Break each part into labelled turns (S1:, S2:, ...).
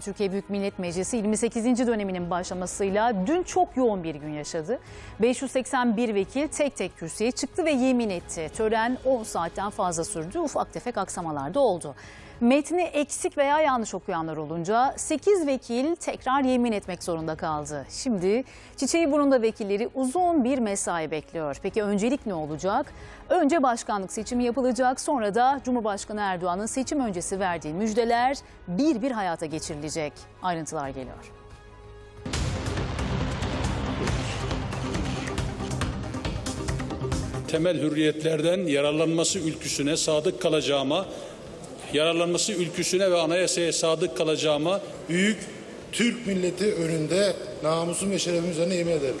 S1: Türkiye Büyük Millet Meclisi 28. döneminin başlamasıyla dün çok yoğun bir gün yaşadı. 581 vekil tek tek kürsüye çıktı ve yemin etti. Tören 10 saatten fazla sürdü. Ufak tefek aksamalar da oldu. Metni eksik veya yanlış okuyanlar olunca 8 vekil tekrar yemin etmek zorunda kaldı. Şimdi çiçeği burnunda vekilleri uzun bir mesai bekliyor. Peki öncelik ne olacak? Önce başkanlık seçimi yapılacak. Sonra da Cumhurbaşkanı Erdoğan'ın seçim öncesi verdiği müjdeler bir bir hayata geçirilecek. Ayrıntılar geliyor.
S2: temel hürriyetlerden yararlanması ülküsüne sadık kalacağıma, yararlanması ülküsüne ve anayasaya sadık kalacağıma büyük
S3: Türk milleti önünde namusum ve şerefim üzerine yemin ederim.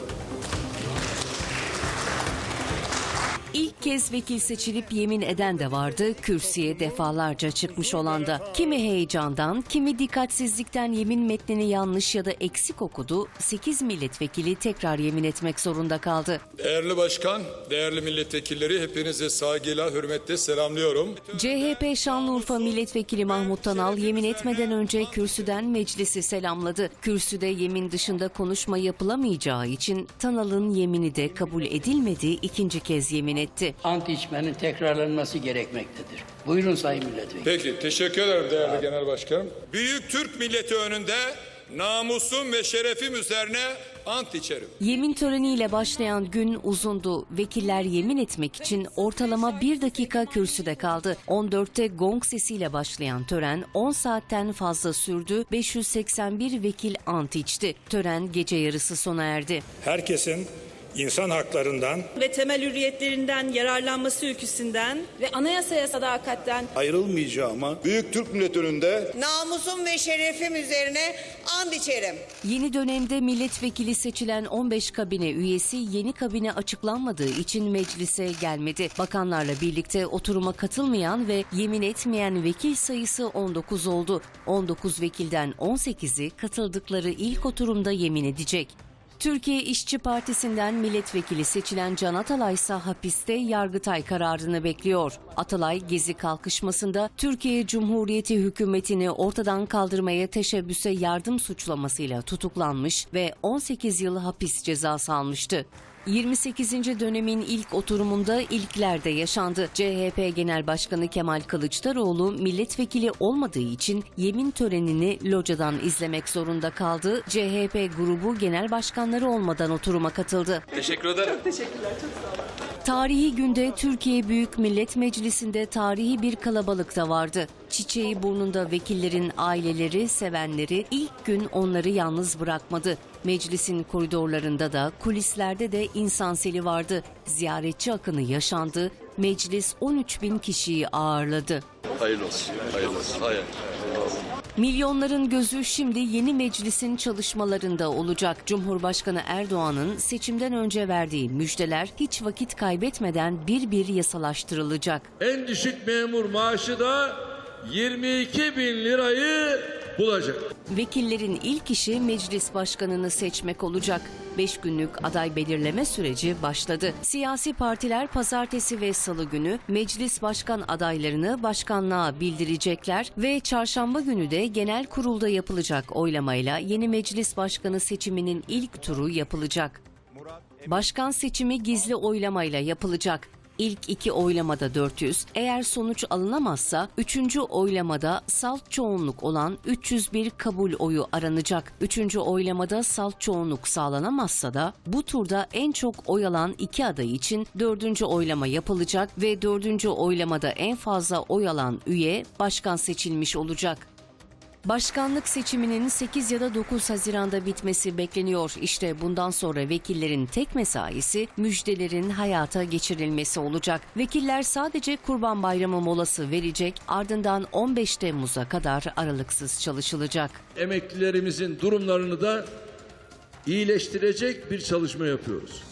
S4: İlk kez vekil seçilip yemin eden de vardı, kürsüye defalarca çıkmış olan da. Kimi heyecandan, kimi dikkatsizlikten yemin metnini yanlış ya da eksik okudu, 8 milletvekili tekrar yemin etmek zorunda kaldı.
S5: Değerli başkan, değerli milletvekilleri hepinize saygıyla, hürmetle selamlıyorum.
S4: CHP Şanlıurfa Milletvekili Mahmut Tanal yemin etmeden önce kürsüden meclisi selamladı. Kürsüde yemin dışında konuşma yapılamayacağı için Tanal'ın yemini de kabul edilmediği ikinci kez yemin etti.
S6: Ant içmenin tekrarlanması gerekmektedir. Buyurun Sayın Milletvekili.
S5: Peki, teşekkür ederim değerli genel başkanım. Büyük Türk milleti önünde namusum ve şerefim üzerine ant içerim.
S4: Yemin töreniyle başlayan gün uzundu. Vekiller yemin etmek için ortalama bir dakika kürsüde kaldı. 14'te gong sesiyle başlayan tören 10 saatten fazla sürdü. 581 vekil ant içti. Tören gece yarısı sona erdi.
S7: herkesin insan haklarından
S8: ve temel hürriyetlerinden yararlanması ülküsünden
S9: ve anayasaya sadakatten
S3: Ayrılmayacağıma
S10: Büyük Türk milleti önünde
S11: namusum ve şerefim üzerine and içerim.
S4: Yeni dönemde milletvekili seçilen 15 kabine üyesi yeni kabine açıklanmadığı için meclise gelmedi. Bakanlarla birlikte oturuma katılmayan ve yemin etmeyen vekil sayısı 19 oldu. 19 vekilden 18'i katıldıkları ilk oturumda yemin edecek. Türkiye İşçi Partisi'nden milletvekili seçilen Can Atalay ise hapiste Yargıtay kararını bekliyor. Atalay gezi kalkışmasında Türkiye Cumhuriyeti hükümetini ortadan kaldırmaya teşebbüse yardım suçlamasıyla tutuklanmış ve 18 yıl hapis cezası almıştı. 28. dönemin ilk oturumunda ilkler de yaşandı. CHP Genel Başkanı Kemal Kılıçdaroğlu milletvekili olmadığı için yemin törenini locadan izlemek zorunda kaldı. CHP grubu genel başkanları olmadan oturuma katıldı.
S5: Teşekkür ederim.
S4: Tarihi günde Türkiye Büyük Millet Meclisi'nde tarihi bir kalabalık da vardı. Çiçeği burnunda vekillerin aileleri, sevenleri ilk gün onları yalnız bırakmadı. Meclisin koridorlarında da kulislerde de insan seli vardı. Ziyaretçi akını yaşandı. Meclis 13 bin kişiyi ağırladı.
S10: Hayırlı olsun. Hayırlı olsun. Hayır.
S4: Milyonların gözü şimdi yeni meclisin çalışmalarında olacak. Cumhurbaşkanı Erdoğan'ın seçimden önce verdiği müjdeler hiç vakit kaybetmeden bir bir yasalaştırılacak.
S7: en düşük memur maaşı da 22 bin lirayı bulacak.
S4: Vekillerin ilk işi meclis başkanını seçmek olacak. 5 günlük aday belirleme süreci başladı. Siyasi partiler pazartesi ve salı günü meclis başkan adaylarını başkanlığa bildirecekler ve çarşamba günü de genel kurulda yapılacak oylamayla yeni meclis başkanı seçiminin ilk turu yapılacak. Başkan seçimi gizli oylamayla yapılacak. İlk iki oylamada 400, eğer sonuç alınamazsa üçüncü oylamada salt çoğunluk olan 301 kabul oyu aranacak. Üçüncü oylamada salt çoğunluk sağlanamazsa da bu turda en çok oy alan iki aday için dördüncü oylama yapılacak ve dördüncü oylamada en fazla oy alan üye başkan seçilmiş olacak. Başkanlık seçiminin 8 ya da 9 Haziran'da bitmesi bekleniyor. İşte bundan sonra vekillerin tek mesaisi müjdelerin hayata geçirilmesi olacak. Vekiller sadece Kurban Bayramı molası verecek, ardından 15 Temmuz'a kadar aralıksız çalışılacak.
S7: Emeklilerimizin durumlarını da iyileştirecek bir çalışma yapıyoruz.